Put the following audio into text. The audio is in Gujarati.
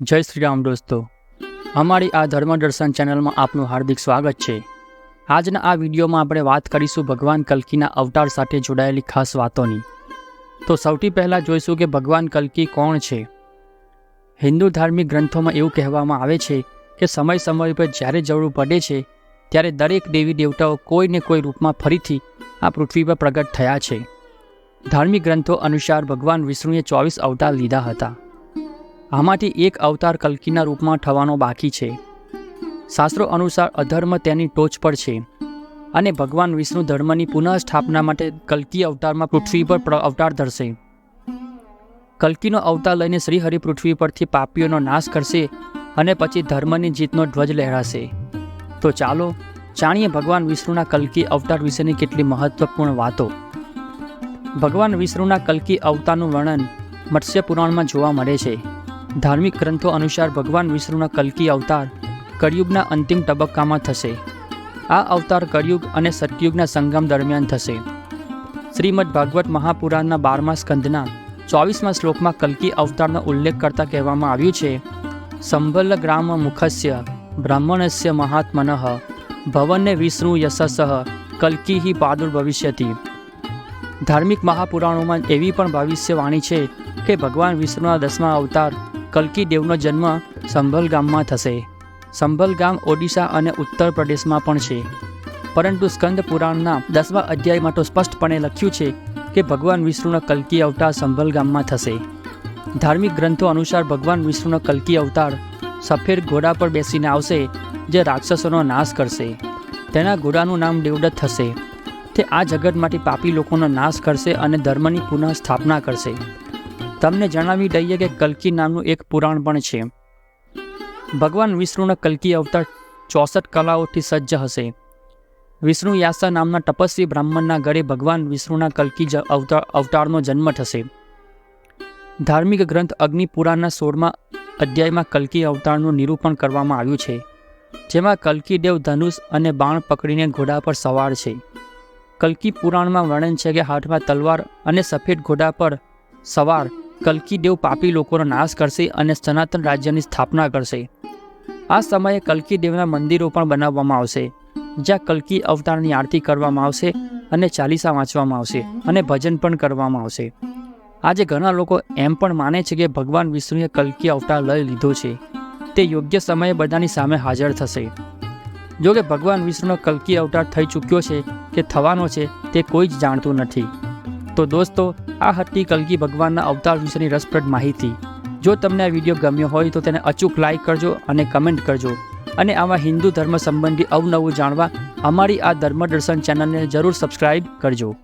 જય શ્રી રામ દોસ્તો. અમારી આ ધર્મ દર્શન ચેનલમાં આપનું હાર્દિક સ્વાગત છે. આજના આ વિડીયોમાં આપણે વાત કરીશું ભગવાન કલ્કીના અવતાર સાથે જોડાયેલી ખાસ વાતોની. તો સૌથી પહેલાં જોઈશું કે ભગવાન કલ્કી કોણ છે. હિન્દુ ધાર્મિક ગ્રંથોમાં એવું કહેવામાં આવે છે કે સમય સમય પર જ્યારે જરૂર પડે છે, ત્યારે દરેક દેવી દેવતાઓ કોઈ ને કોઈ રૂપમાં ફરીથી આ પૃથ્વી પર પ્રગટ થયા છે. ધાર્મિક ગ્રંથો અનુસાર ભગવાન વિષ્ણુએ ચોવીસ અવતાર લીધા હતા. આમાંથી એક અવતાર કલ્કીના રૂપમાં થવાનો બાકી છે. શાસ્ત્રો અનુસાર અધર્મ તેની ટોચ પર છે અને ભગવાન વિષ્ણુ ધર્મની પુનઃસ્થાપના માટે કલ્કી અવતારમાં પૃથ્વી પર અવતાર ધરશે. કલ્કીનો અવતાર લઈને શ્રીહરિ પૃથ્વી પરથી પાપીઓનો નાશ કરશે અને પછી ધર્મની જીતનો ધ્વજ લહેરાશે. તો ચાલો જાણીએ ભગવાન વિષ્ણુના કલ્કી અવતાર વિશેની કેટલી મહત્વપૂર્ણ વાતો. ભગવાન વિષ્ણુના કલ્કી અવતારનું વર્ણન મત્સ્ય પુરાણમાં જોવા મળે છે. ધાર્મિક ગ્રંથો અનુસાર ભગવાન વિષ્ણુના કલ્કી અવતાર કળિયુગના અંતિમ તબક્કામાં થશે. આ અવતાર કળિયુગ અને સતયુગના સંગમ દરમિયાન થશે. શ્રીમદ ભાગવત મહાપુરાણના બારમા સ્કંદના ચોવીસમા શ્લોકમાં કલ્કી અવતારનો ઉલ્લેખ કરતા કહેવામાં આવ્યું છે સંભલ ગ્રામ મુખસ્ય બ્રાહ્મણસ્ય મહાત્મનઃ, ભવને વિષ્ણુ યશસ, કલ્કી પ્રાદુર્ભવિષ્યતિ ધાર્મિક મહાપુરાણોમાં એવી પણ ભવિષ્યવાણી છે કે ભગવાન વિષ્ણુના દસમા અવતાર કલ્કી દેવનો જન્મ સંભલ ગામમાં થશે. સંભલ ગામ ઓડિશા અને ઉત્તર પ્રદેશમાં પણ છે. પરંતુ સ્કંદ પુરાણના દસમા અધ્યાયમાં તો સ્પષ્ટપણે લખ્યું છે કે ભગવાન વિષ્ણુના કલ્કી અવતાર સંભલ ગામમાં થશે. ધાર્મિક ગ્રંથો અનુસાર ભગવાન વિષ્ણુનો કલ્કી અવતાર સફેદ ઘોડા પર બેસીને આવશે, જે રાક્ષસોનો નાશ કરશે. તેના ઘોડાનું નામ દેવદત્ત થશે. તે આ જગતમાંથી પાપી લોકોનો નાશ કરશે અને ધર્મની પુનઃ સ્થાપના કરશે. તમને જણાવી દઈએ કે કલ્કી નામનું એક પુરાણ પણ છે. ભગવાન વિષ્ણુના કલ્કી અવતાર ચોસઠ કલાઓથી સજ્જ હશે. વિષ્ણુ યાસા નામના તપસ્વી બ્રાહ્મણના ઘરે ભગવાન વિષ્ણુના કલ્કી અવતાર અવતારનો જન્મ થશે. ધાર્મિક ગ્રંથ અગ્નિ પુરાણના સોળમા અધ્યાયમાં કલ્કી અવતારનું નિરૂપણ કરવામાં આવ્યું છે, જેમાં કલ્કી દેવ ધનુષ અને બાણ પકડીને ઘોડા પર સવાર છે. કલ્કી પુરાણમાં વર્ણન છે કે હાથમાં તલવાર અને સફેદ ઘોડા પર સવાર કલ્કી દેવ પાપી લોકોનો નાશ કરશે અને સનાતન રાજ્યની સ્થાપના કરશે. આ સમયે કલ્કીદેવના મંદિરો પણ બનાવવામાં આવશે, જ્યાં કલ્કી અવતારની આરતી કરવામાં આવશે અને ચાલીસા વાંચવામાં આવશે અને ભજન પણ કરવામાં આવશે. આજે ઘણા લોકો એમ પણ માને છે કે ભગવાન વિષ્ણુએ કલ્કી અવતાર લઈ લીધો છે. તે યોગ્ય સમયે બધાની સામે હાજર થશે. જો કે ભગવાન વિષ્ણુનો કલ્કી અવતાર થઈ ચૂક્યો છે કે થવાનો છે તે કોઈ જ જાણતું નથી. તો દોસ્તો આ હતી કલગી ભગવાનના અવતાર વિશેની રસપ્રદ માહિતી. જો તમને આ વીડિયો ગમ્યો હોય તો તેને અચૂક લાઇક કરજો અને કમેન્ટ કરજો. અને આવા હિન્દુ ધર્મ સંબંધી અવનવું જાણવા અમારી આ ધર્મ દર્શન ચેનલને જરૂર સબસ્ક્રાઈબ કરજો.